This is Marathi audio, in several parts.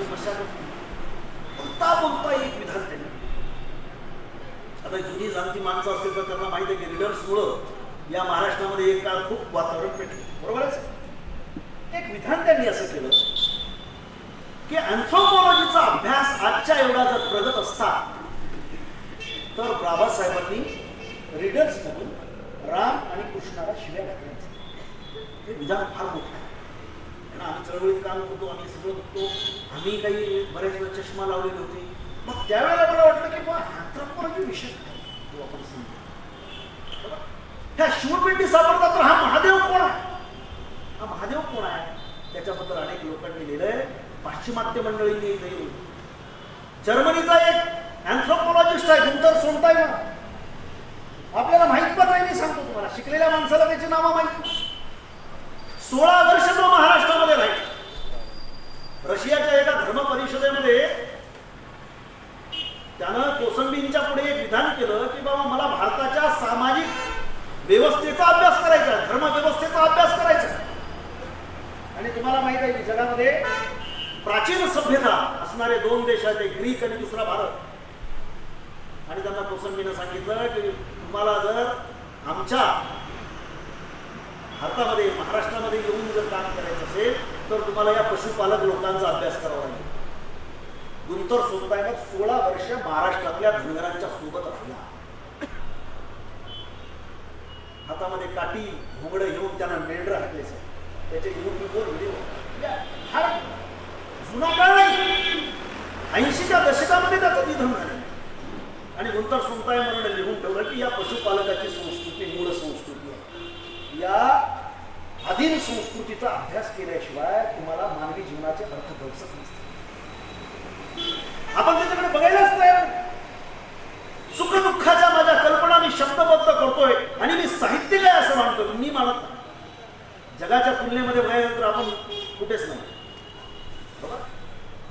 महाराष्ट्राची मशागत बोलता बोलता एक विधान त्यांनी आता जुनी जाणती माणसं असतील तर त्यांना माहिती आहे की लीडर्समुळं या महाराष्ट्रामध्ये एक काळ खूप वातावरण पेटलं. बरोबरच? एक विधान त्यांनी असं केलं की अँथ्रोपॉलॉजीचा अभ्यास आजच्या एवढा जर प्रगत असता तर बाबासाहेबांनी रिडर्स म्हणून राम आणि कृष्णाला शिव्या घातल्या. हे विधान फार मोठं आहे. कारण आम्ही चळवळीत काम करतो आम्ही सगळं बघतो. आम्ही काही बऱ्याच वेळा चष्मा लावलेली होती. मग त्यावेळेला मला वाटलं की बा अँथ्रोपॉलॉजी विषय तो आपण समजू. ह्या शिवपिंडी सापडतात तर हा महादेव कोण आहे? हा महादेव कोण आहे? त्याच्याबद्दल अनेक लोकांनी लिहिलंय. पाश्चिमात्य मंडळींनी लिहिलं जर्मनीचा एक अँथ्रोपोलॉजिस्ट आहे गुंतर सोडताय ना आपल्याला माहीत पण नाही मी सांगतो तुम्हाला. शिकलेल्या माणसाला त्याची नावं माहिती सोळा वर्ष तो महाराष्ट्रामध्ये राहील. रशियाच्या एका धर्म परिषदेमध्ये त्यानं कोसंबींच्या पुढे एक विधान केलं की बाबा मला भारताच्या सामाजिक व्यवस्थेचा अभ्यास करायचा धर्म व्यवस्थेचा अभ्यास करायचा आणि तुम्हाला माहीत आहे की जगामध्ये प्राचीन सभ्यता असणारे दोन देश आहेत एक ग्रीक आणि दुसरा भारत. आणि त्यांना कोसंबीनं सांगितलं की तुम्हाला जर आमच्या भारतामध्ये महाराष्ट्रामध्ये येऊन जर काम करायचं असेल तर तुम्हाला या पशुपालक लोकांचा अभ्यास करावा लागेल. गुंतर सोनतायनं सोळा वर्ष महाराष्ट्रातल्या धनगरांच्या सोबत राहिला हातामध्ये काठी घोंगडं घेऊन त्यांना मेंढर हाकले त्याचे युट्यूबवर व्हिडिओ जुना काळ नाही. ऐंशीच्या दशकामध्ये त्याचं निधन झालं. आणि गुंतर सोनताय म्हणून लिहून ठेवलं की या पशुपालकाची संस्कृती मूळ संस्कृती. या आदिम संस्कृतीचा अभ्यास केल्याशिवाय तुम्हाला मानवी जीवनाचे अर्थ दर्शक नसते आपण त्याच्याकडे बघायलाच तयार सुख दुःखाच्या माझ्या कल्पना मी शब्दबद्ध करतोय आणि मी साहित्य काय असं मानतो मी मानत नाही. जगाच्या तुलनेमध्ये बघायला तर आपण कुठेच नाही.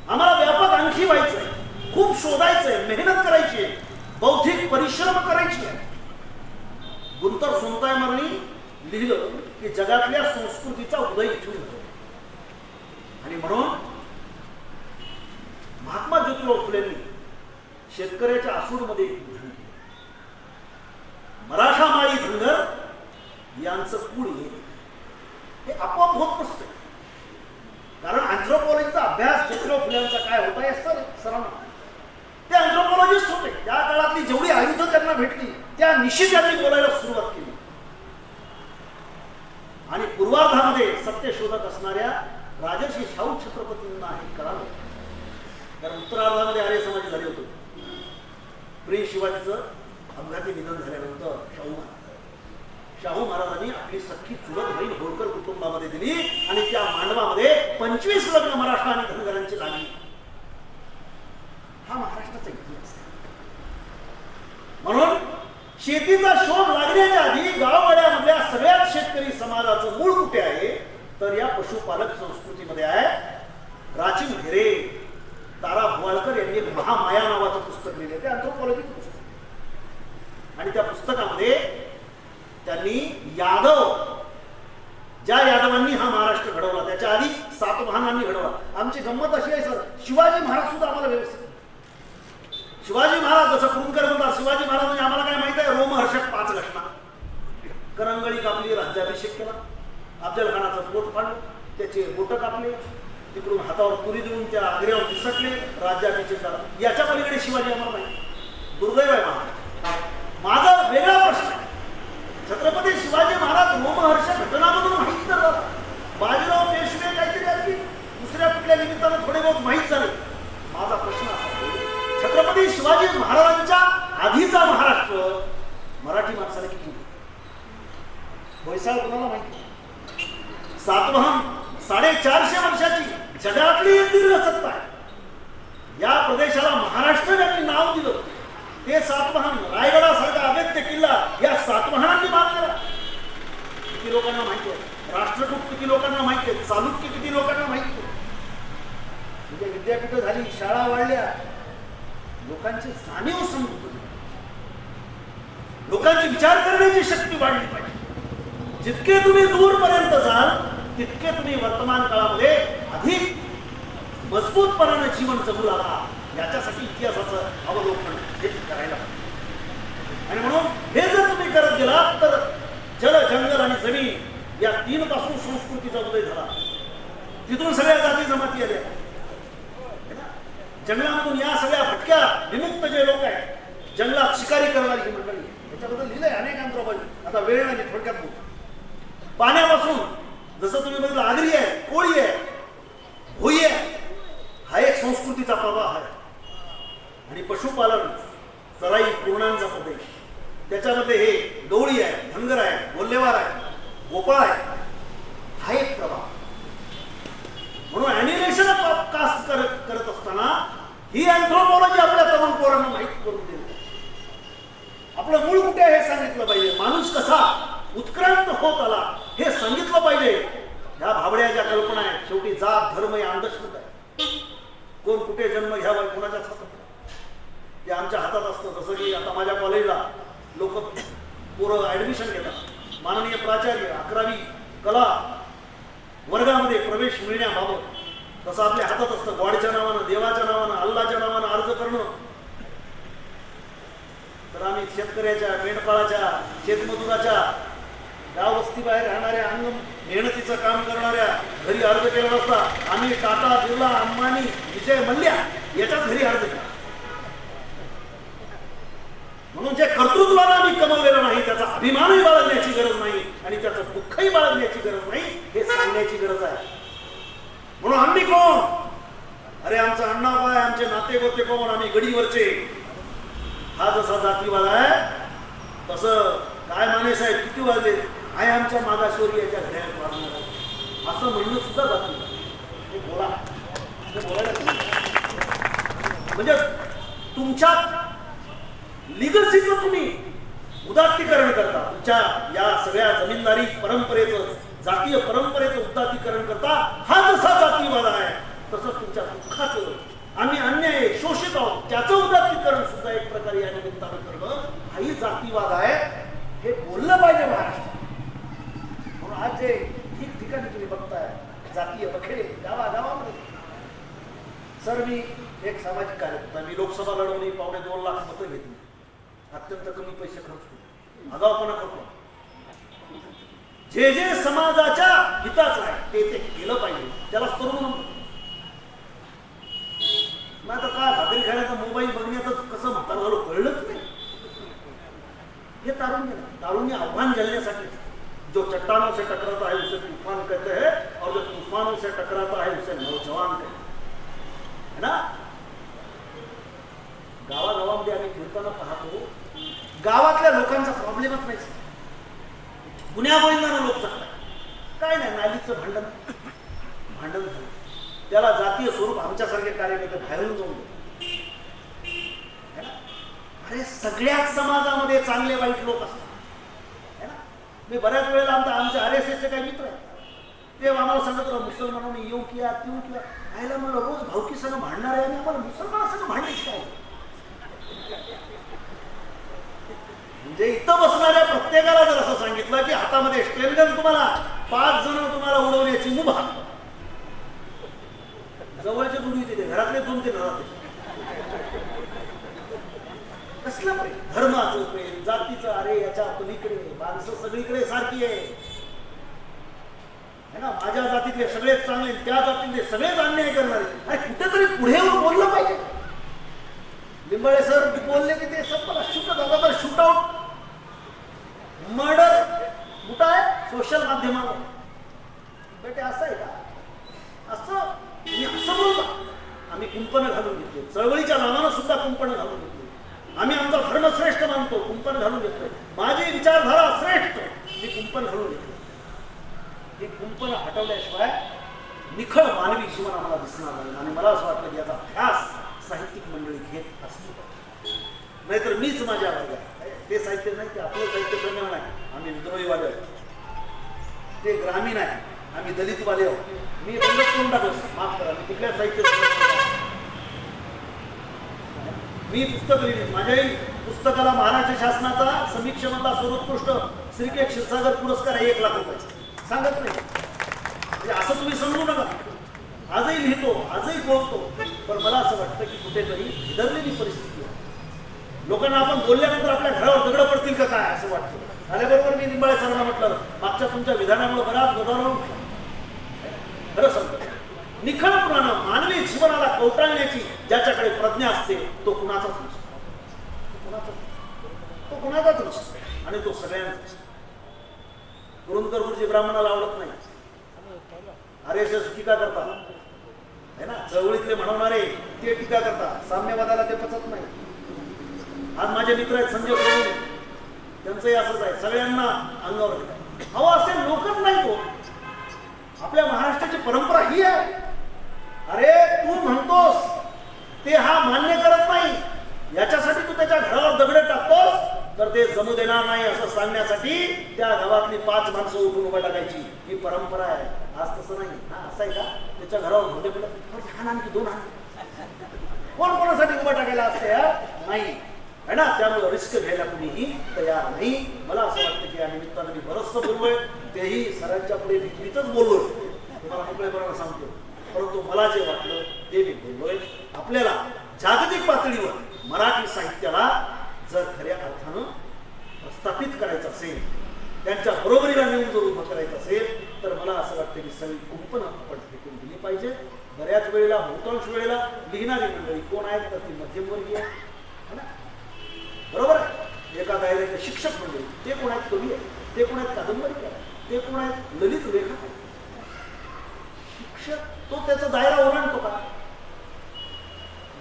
आम्हाला व्यापक आणखी व्हायचंय. खूप शोधायचंय मेहनत करायची आहे. बौद्धिक परिश्रम करायची आहे. गुरुतर सोनताय मरणी लिहिलं की जगातल्या संस्कृतीचा उदय इथून होतो. आणि म्हणून महात्मा ज्योतिराव फुलेंनी शेतकऱ्याच्या आसूडमध्ये मराठा माळी धुंगर यांचं कुळ हे हे आपोआप होत नसतं. कारण अँथ्रोपॉलॉजीचा अभ्यास ज्योतिराव फुल्यांचा काय होता या सर सरांना ते अँथ्रोपॉलॉजिस्ट होते. त्या काळातली जेवढी आयुधं त्यांना भेटली त्या निश्चित त्यांनी बोलायला सुरुवात केली. आणि पूर्वार्धामध्ये सत्यशोधक असणाऱ्या राजर्षी शाहू छत्रपतींना हे करावं कारण उत्तरार्धामध्ये आर्य समाज झाले होते. प्रिय शिवाजीचं अपघाती निधन झाल्यानंतर शाहू महाराज शाहू महाराजांनी आपली सख्खी चुलत बहीण होळकर कुटुंबामध्ये दिली आणि त्या मांडवामध्ये पंचवीस लग्न महाराष्ट्र आणि धनगरांची लागली हा महाराष्ट्राचा इतिहास आहे म्हणून शेतीचा शोध लागण्याच्या आधी गाववाड्यामधल्या सगळ्याच शेतकरी समाजाचं मूळ कुठे आहे? तर या पशुपालक संस्कृतीमध्ये आहे. प्राचीन घेरे तारा भुवाळकर यांनी महामाया नावाचं पुस्तक लिहिले ते अँथ्रोपॉलॉजीचं पुस्तक आणि त्या पुस्तकामध्ये त्यांनी यादव ज्या यादवांनी हा महाराष्ट्र घडवला त्याच्या आधी सातवाहनांनी घडवला. आमची गंमत अशी आहे सर. शिवाजी महाराज सुद्धा आम्हाला व्यवस्थित शिवाजी महाराज जसं कुरुंकर म्हणतात शिवाजी महाराजांनी म्हणजे आम्हाला काय माहीत आहे? रोमहर्षक पाच घटना करंगळी कापली राज्याभिषेक केला. अफजल खानाचं पोट फाडलं त्याचे बोट कापले तिकडून हातावर तुरी देऊन त्या आग्र्यावर दिसटले राज्याभिषेक झाला याच्या पलीकडे शिवाजी आम्हाला माहिती दुर्दैव आहे महाराज. माझा वेगळा प्रश्न आहे. छत्रपती शिवाजी महाराज रोमहर्ष घटनामधून माहीत तर बाजीराव पेशवे काहीतरी दुसऱ्या कुठल्या निमित्तानं थोडे बहुत माहीत झाले. माझा प्रश्न आहे, छत्रपती शिवाजी महाराजांच्या आधीचा महाराष्ट्र मराठी माणसाला किती होता? होयसाळ कोणाला माहिती सातवहन साडेचारशे वर्षाची जगातली एक दीर्घ सत्ता आहे. या प्रदेशाला महाराष्ट्र ज्यांनी नाव दिलं. ते सातवाहन रायगडासारखा अवैध किल्ला या सातवाहनांनी बांधलेला किती लोकांना माहिती आहे? राष्ट्रकूट किती लोकांना माहिती आहे? चालुक्य किती लोकांना माहिती आहे? म्हणजे विद्यापीठ झाली शाळा वाढल्या लोकांची जाणीव समृद्ध लोकांची विचार करण्याची शक्ती वाढली पाहिजे. जितके तुम्ही दूरपर्यंत जाल तितके तुम्ही वर्तमान काळामध्ये अधिक मजबूतपणानं जीवन जगू लागा. याच्यासाठी इतिहासाचं अवलोकन हे करायला पाहिजे. आणि म्हणून हे जर तुम्ही करत गेलात तर जल जंगल आणि जमीन या तीन पासून संस्कृतीचा उदय झाला. तिथून सगळ्या जाती जमाती आल्या. जंगलामधून या सगळ्या भटक्या निमित्त जे लोक आहेत जंगलात शिकारी करणारी ही मंडळी याच्याबद्दल लिहिलंय अनेक अंतराबाजी आता वेळ नाही थोडक्यात बोलतो पाण्यापासून जसं तुम्ही बघितलं आगरी आहे कोळी आहे भोई आहे हा एक संस्कृतीचा प्रवाह आहे. आणि पशुपालन चराई पूर्णांचा प्रदेश त्याच्यामध्ये हे डोळी आहे धनगर आहे बोल्लेवार आहे गोपाळ आहे हा एक प्रवाह. म्हणून अॅनिमेशन कास्ट करत करत असताना ही अँथ्रोपॉलॉजी आपल्या तरुण पोरांना माहीत करून देते आपलं मूळ कुठे हे सांगितलं पाहिजे. माणूस कसा उत्क्रांत होत आला हे सांगितलं पाहिजे. ह्या भाबड्या ज्या कल्पना आहेत शेवटी जात धर्म हे अंधश्रद्धा आहे. कोण कुठे जन्म घ्यावा हे कोणाच्याच हातात नाही. ते आमच्या हातात असतं जसं की आता माझ्या कॉलेजला लोक पोरं ऍडमिशन घेतात. माननीय प्राचार्य अकरावी कला वर्गामध्ये प्रवेश मिळण्याबाबत तसं आपल्या हातात असतं. गॉडच्या नावानं देवाच्या नावानं अल्लाच्या नावानं अर्ज करणं. तर आम्ही शेतकऱ्याच्या मेंढपाळाच्या शेतमजुराच्या गाव वस्ती बाहेर राहणाऱ्या अंग मेहनतीचं काम करणाऱ्या घरी अर्ज केला नसता. आम्ही टाटा बिर्ला अंबानी विजय मल्ल्या याच्याच घरी अर्ज केला. म्हणून जे कर्तृत्वाला आम्ही कमवलेलं नाही त्याचा अभिमानही बाळगण्याची गरज नाही आणि त्याचं दुःखही बाळगण्याची गरज नाही हे सांगण्याची गरज आहे. आम्ही कोण? अरे आमचा अण्णा काय आमचे नाते गोते कोण? आम्ही गडीवरचे. हा जसा जातीवाद आहे तसं काय माने साहेब किती वाजले? आहे आमच्या मागासवर्गीय याच्या घड्याळात वाजणार आहे. असं म्हणणं सुद्धा जाती. हे बोला. बोलायला म्हणजे तुमच्या लिगसीचं तुम्ही उदात्तीकरण करता. तुमच्या या सगळ्या जमीनदारी परंपरेचं जातीय परंपरेचं उदात्तीकरण करता. हा जसा जातीवाद आहे तसंच तुमच्या दुःखाचं आम्ही अन्याय शोषित आहोत त्याचं उदात्तीकरण सुद्धा एक प्रकारे या निमित्तानं करणं हाही जातीवाद आहे हे बोललं पाहिजे महाराष्ट्रात म्हणून आज जे ठिकठिकाणी तुम्ही बघताय जातीय बखेडे गावा गावामध्ये सर मी एक सामाजिक कार्यकर्ता मी लोकसभा लढवली पावणे दोन लाख मतं घेतली. अत्यंत कमी पैसे खर्च केले आगावपणा करतो जे जे समाजाच्या हिताचं आहे ते ते केलं पाहिजे. त्याला तरुण म्हणतो नाही तर काय भाकरी खाण्याचा मोबाईल बघण्याचं कसं म्हातारं झालं कळलंच नाही. हे तारुण्य तारुण्य आव्हान झेलने जो चट्टानों से टकराता है उसे तूफान कहते हैं और जो तूफानों से टकराता है उसे नौजवान कहते हैं. है ना? गावागावामध्ये आम्ही फिरताना पाहतो गावातल्या लोकांचा प्रॉब्लेमच नाही. गुन्ह्या गोविंदानं लोक चांगला काय नाही नालीचं भांडण. भांडण झालं. त्याला जातीय स्वरूप आमच्यासारखे कार्यकर्ते बाहेरून जाऊन देतात. ना? अरे सगळ्याच समाजामध्ये चांगले वाईट लोक असतात. है ना? मी बऱ्याच वेळेला आमचा आमच्या आर एस एसचे काही मित्र आहेत. ते आम्हाला सांगत राहा मुसलमानांनी येऊ किया तिऊ किया. आयला मला रोज भावकी सगळं भांडणार आहे आणि आम्हाला मुसलमानासंग भांडायचं काय म्हणजे इथं बसणाऱ्या प्रत्येकाला जर असं सांगितलं की हातामध्ये स्टेनगन तुम्हाला पाच जण तुम्हाला उडवण्याची मुभा. जवळचे दुरी तिथे घरातले दोन ते घरात कसलं प्रेम धर्माचं प्रेम जातीचं अरे याच्या पलीकडे माणसं सगळीकडे सारखी आहे. ना माझ्या जातीतले सगळेच चांगले त्या जातीतले सगळेच अन्याय करणारे. अरे कुठेतरी पुढे येऊन बोललं पाहिजे. लिंबाळे सर बोलले की ते संपला शूट झाला तर शूट आउट मर्डर कुठं आहे? सोशल माध्यमावर. बेटे असं आहे का? असं मी असं बोलतो. आम्ही कुंपणं घालून घेतली. चळवळीच्या नावानं सुद्धा कुंपणं घालून घेतले. आम्ही आमचा धर्म श्रेष्ठ मानतो कुंपण घालून घेतोय माझी विचारधारा श्रेष्ठ मी कुंपण घालून घेतली. हे कुंपण हटवल्याशिवाय निखळ मानवी जीवन आम्हाला दिसणार नाही. आणि मला असं वाटतं की याचा अभ्यास साहित्यिक मंडळी घेत असतो नाहीतर मीच माझ्या वर्गात. ते साहित्य नाही ते आपलं साहित्य संमेलन आहे आम्ही विद्रोहीवाले आहोत. ते ग्रामीण आहे. आम्ही दलितवाले आहोत. मी बंद करून टाकलं. माफ करा मी कुठल्या साहित्य मी पुस्तक लिहिली. माझ्याही पुस्तकाला महाराष्ट्र शासनाचा समीक्षमता सर्वोत्कृष्ट श्रीके क्षीरसागर पुरस्कार आहे एक लाख रुपयाचा. सांगत नाही. म्हणजे असं तुम्ही समजू नका. आजही लिहितो आजही बोलतो. पण मला असं वाटतं की कुठेतरी विदरलेली परिस्थिती लोकांना आपण बोलल्यानंतर आपल्या घरावर दगड पडतील का काय असं वाटतं? आल्याबरोबर मी निंबाळे सरांना म्हटलं मागच्या तुमच्या विधानामुळे बराच गदारोळ खरं सांगतो निखळपणानं मानवी जीवनाला कवटाळण्याची ज्याच्याकडे प्रज्ञा असते तो कुणाचाच नसतो. तो कुणाचाच नसतो. आणि तो सगळ्यांचा असतो कुरुंदकर गुरुजी ब्राह्मणाला आवडत नाही. आर एस एस टीका करतात. है ना? चळवळीतले म्हणवणारे ते टीका करतात. साम्यवादाला माझे मित्र आहेत संजय सोनवणे त्यांचंही असंच आहे. सगळ्यांना अंगावर घेतात. अहो असे लोकच नाही तो हो. आपल्या महाराष्ट्राची परंपरा ही आहे. अरे तू म्हणतोस ते हा मान्य करत नाही. याच्यासाठी तू त्याच्या घरावर दगड टाकतोस तर ते जमू देणार नाही असं सांगण्यासाठी त्या गावातली पाच माणसं उठून उभा टाकायची. ही परंपरा आहे. आज तसं नाही. हा असं आहे का? त्याच्या घरावर घोडे पडत. आणखी दोन आण कोण कोणासाठी उभा टाकायला असते नाही. आहे ना? त्यामुळे रिस्क घ्यायला कुणीही तयार नाही. मला असं वाटतं की या निमित्तानं मी बरंचसं बोललोय. तेही सरांच्या पुढे विक्रीतच बोललोय. तुम्हाला मोकळेपणानं सांगतो. परंतु मला जे वाटलं ते मी बोललोय. आपल्याला जागतिक पातळीवर मराठी साहित्याला जर खऱ्या अर्थानं प्रस्थापित करायचं असेल त्यांच्या बरोबरीला नेऊन जर उभं करायचं असेल तर मला असं वाटतं की सगळी कुंपणं आपण फेकून दिली पाहिजे. बऱ्याच वेळेला बहुतांश वेळेला लिहिणारी मंडळी कोण आहेत? तर ती मध्यमवर्गीय आहे ना? बरोबर आहे? एका दायऱ्याचे शिक्षक म्हणजे ते कोण आहेत कवी आहे? ते कोण आहेत कादंबरीकार ते कोण आहेत ललित लेखक आहे? शिक्षक तो त्याचा दायरा ओलांडतो का?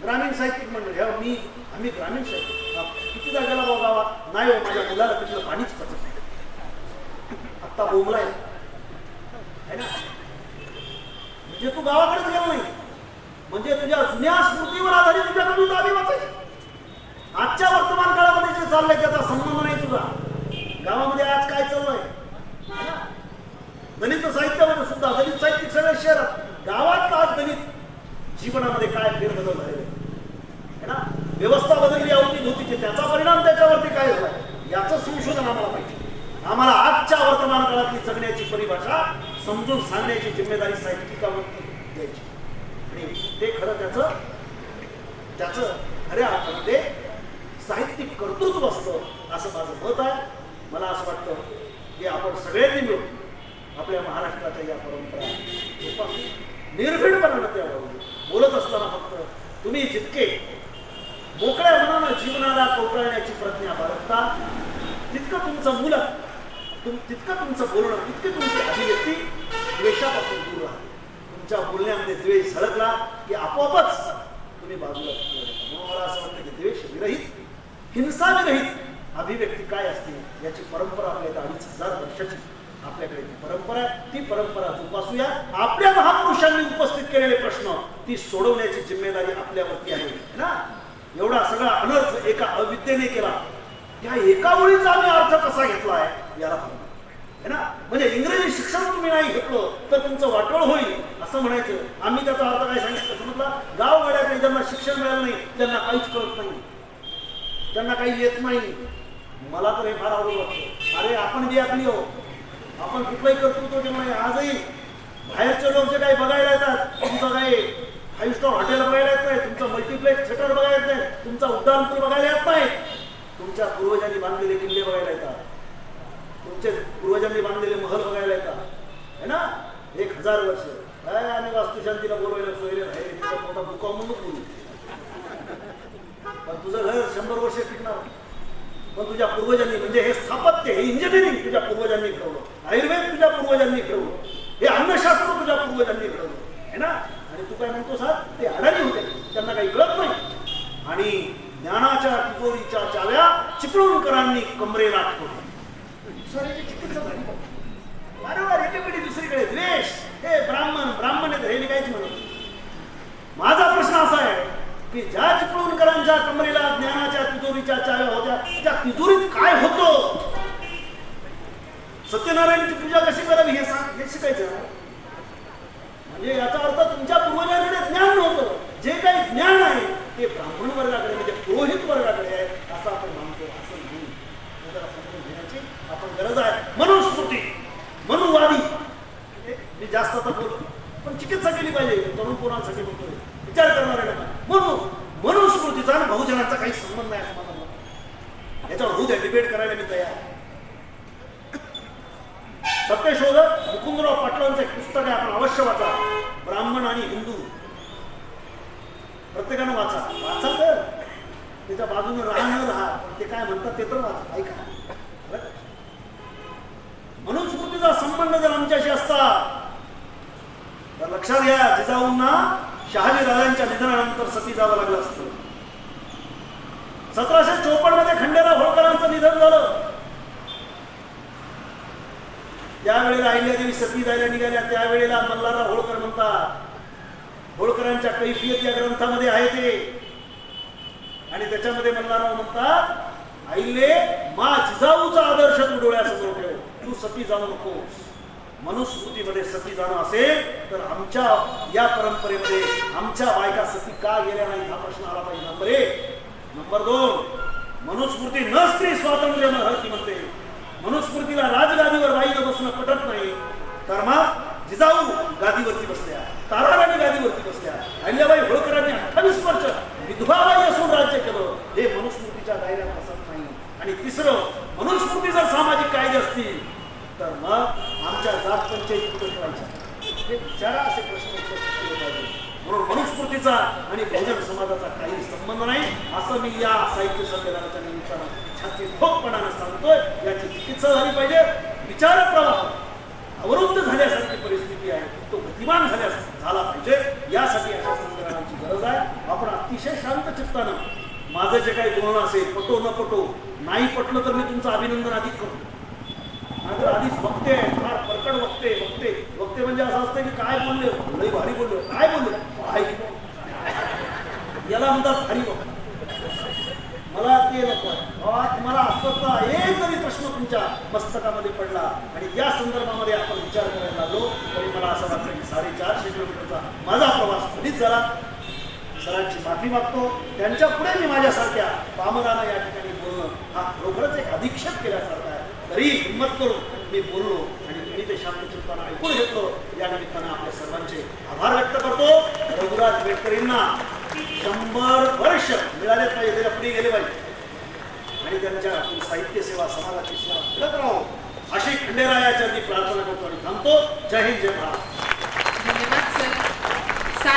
ग्रामीण साहित्यिक म्हणजे मंडळी ह्या मी आम्ही ग्रामीण साहित्यिक किती जागेला भाऊ गावात? नाही हो माझ्या मुलाला तिथलं पाणीच पचत नाही. आत्ता बोंबलाय आहे. ना? म्हणजे तू गावाकडेच गेला नाही. म्हणजे तुझ्या जुन्या स्मृतीवर आधारित तुझ्या कविता आधी वाचायची. आजच्या वर्तमान काळामध्ये जे चाललंय त्याचा संबंध नाही तुझा. गावामध्ये आज काय चाललंय? ना? दलित साहित्यामध्ये सुद्धा दलित साहित्यिक सगळ्या शहरात. गावात आज दलित जीवनामध्ये काय फेरबदल झाले है ना? व्यवस्था बदलली होती होती त्याचा परिणाम त्याच्यावरती काय झाला याचं संशोधन आम्हाला पाहिजे. आम्हाला आजच्या वर्तमान काळातली जगण्याची परिभाषा समजून सांगण्याची जिम्मेदारी साहित्यिकावरती द्यायची. आणि ते खरं त्याचं त्याचं खऱ्या अर्थामध्ये साहित्यिक कर्तृत्व असतं असं माझं मत आहे. मला असं वाटतं की आपण सगळ्यांनी मिळून आपल्या महाराष्ट्राच्या या परंपरा निर्भीडपणानं त्या बोलत असताना फक्त तुम्ही जितके मोकळ्या मनानं जीवनाला कोकळण्याची प्रज्ञा बाळगता तितकं तुमचं मुलं तुम तितकं तुमचं बोलणं तितकी तुमची अभिव्यक्ती द्वेषापासून दूर राहते तुमच्या बोलण्यामध्ये द्वेष झळकला की आपोआपच तुम्ही बाजूला मला असं वाटतं की द्वेष विरहित हिंसाविरहित अभिव्यक्ती काय असते? याची परंपरा आपल्या इथं अडीच हजार वर्षाची आपल्याकडे ती परंपरा आहे. ती परंपरा जोपासूया. आपल्या महापुरुषांनी उपस्थित केलेले प्रश्न ती सोडवण्याची जिम्मेदारी आपल्यावरती आहे. ना? एवढा सगळा अनर्थ एका अविद्येने केला. या एका ओळीचा आम्ही अर्थ कसा घेतला आहे याला है ना? म्हणजे इंग्रजी शिक्षण तुम्ही नाही घेतलं तर तुमचं वाटोळ होईल. असं म्हणायचं. आम्ही त्याचा अर्थ काय सांगितलं? समजला? गाव गाड्याकडे ज्यांना शिक्षण मिळालं नाही त्यांना काहीच कळत नाही. त्यांना काही येत नाही. मला तर हे फार आवडत वाटतं. अरे आपण जे आपली हो आपण कुठलंही कर्तृत्व केलं नाही आजही बाहेरचे लोक जे काही बघायला येतात तुमचं काही फाईव्ह स्टार हॉटेल बघायला येत नाही तुमचं मल्टिप्लेक्स थिएटर बघायला येत नाही तुमचा उड्डाणपूल बघायला येत नाही. तुमच्या पूर्वजांनी बांधलेले किल्ले बघायला येतात. तुमचे पूर्वजांनी बांधलेले महल बघायला येतात. है ना? एक हजार वर्ष. काय आणि वास्तुशांतीला बोलवायला सोयरे नाही. तिथं मोठा दुकान म्हणून बोलू तुझं घर शंभर वर्ष टिकणार. पण तुझ्या पूर्वजांनी म्हणजे हे स्थापत्य हे इंजिनिअरिंग तुझ्या पूर्वजांनी घडवलं. आयुर्वेद तुझ्या पूर्वजांनी घडवलं. हे अन्नशास्त्र तुझ्या पूर्वजांनी घडवलं. आहे ना? आणि तू काय म्हणतोस हा? ते अडाणी होते. त्यांना काही कळत नाही. आणि ज्ञानाच्या तिजोरीच्या चाव्या चिपळूणकरांनी कमरेला ठेवल्या. वारंवार एके पिढी दुसरीकडे. द्वेष. हे ब्राह्मण ब्राह्मण हे मी काहीच तिजोरीत काय होतो? सत्यनारायणची पूजा कशी करावी हे सांग हे शिकायचं म्हणजे याचा अर्थ तुमच्या पूर्वजांकडे ज्ञान नव्हतं. जे काही ज्ञान आहे ते ब्राह्मण वर्गाकडे म्हणजे पुरोहित वर्गाकडे आहे असं आपण मानतो असं नाही. घेण्याची आपण गरज आहे. मनुस्मृती मनुवादी. म्हणून मी जास्त आता बोलतो पण चिकित्सा केली पाहिजे. तरुण पोरांसाठी बोलतोय. विचार करणार आहे म्हणून म्हणून स्मृतीचा आणि बहुजनाचा काही संबंध नाही असं डिबेट करायला मी तयार सत्यशोधक मुकुंदराव पाटलांचं एक पुस्तक आहे आपण अवश्य वाचा. ब्राह्मण आणि हिंदू. प्रत्येकानं वाचा. वाचा तर. त्याच्या बाजूने राहा न राहा पण ते काय म्हणतात ते तर वाचा. ऐका. म्हणून स्मृतीचा संबंध जर आमच्याशी असता तर लक्षात घ्या जिजाऊंना शहाजी राजांच्या निधनानंतर सती जावं लागलं असतं. सतराशे चोपन्नमध्ये खंडेराव होळकरांचं निधन झालं. त्यावेळेला अहिल्यादेवी सती जायला निघाल्या. त्यावेळेला मल्हारराव होळकर म्हणतात होळकरांच्या कैफियत या ग्रंथामध्ये आहे ते. आणि त्याच्यामध्ये मल्हारराव म्हणतात आईले मा जिजाऊचा आदर्श तू डोळ्यासमोर ठेव. तू सती जाऊ नकोस. मनुस्मृतीमध्ये सती जाणं असेल तर आमच्या या परंपरेमध्ये आमच्या बायका सती का गेल्या नाही हा प्रश्न आला पाहिजे. नंबर एक नंबर दोन मनुस्मृती न स्त्री स्वातंत्र्य न हरती म्हणते मनुस्मृतीला राजगादीवर बाईला बसणं पटत नाही. तर मग जिजाऊ गादीवरती बसल्या ताराराणी गादीवरती बसल्या अहिल्याबाई होळकरांनी अठ्ठावीस वर्ष विधवाबाई असून राज्य केलं. हे मनुस्मृतीच्या दायऱ्यात बसत नाही. आणि तिसरं मनुस्मृती जर सामाजिक कायदे असतील तर मग आमच्या जात पंचायती कुठे ठेवायच्या हे विचारा असे प्रश्न उपस्थित केले पाहिजे. म्हणून मनुस्मृतीचा आणि बहुजन समाजाचा काही संबंध नाही. असं मी या साहित्य संमेलनाच्या निमित्तानं छाती ठोकपणानं सांगतोय. याची चिकित्सा झाली पाहिजे. विचार प्रवाह अवरुद्ध झाल्यासारखी परिस्थिती आहे. तो गतिमान झाल्यास झाला पाहिजे. यासाठी अशा संमेलनाची गरज आहे. आपण अतिशय शांत चित्तानं माझं जे काही बोलणं असेल पटो न पटो नाही पटलं तर मी तुमचं अभिनंदन अधिक करतो. नाहीतर आधीच बघते फार परकड बघते बघते. बघते म्हणजे असं असतं की काय बोलले? लई भारी बोलले. काय बोलले? भाई याला म्हणतात भारी बघ. मला ते नको. बाबा तुम्हाला अस्वस्थता एक जरी प्रश्न तुमच्या मस्तकामध्ये पडला. आणि या संदर्भामध्ये आपण विचार करायला लागलो तरी मला असं वाटतं की साडेचारशे किलोमीटरचा माझा प्रवास कधीच झाला. सरांची माफी मागतो. त्यांच्या पुढे मी माझ्यासारख्या पामरानं या ठिकाणी बोलणं हा खरोखरच एक अधीक्षक केल्यासारखा तरी हिंमत करून मी बोललो आणि तुम्ही ते शांत चित्तानं ऐकून घेतलो. या निमित्तानं आपल्या सर्वांचे आभार व्यक्त करतो. रघुराज बेटकरींना शंभर वर्ष मिळाले पाहिजे त्याला पुढे गेले पाहिजे. आणि त्यांच्या साहित्य सेवा समाजाची सेवा करत राहो. अशी खंडेरायाच्या मी प्रार्थना करतो आणि थांबतो. जय हिंद जय भारत.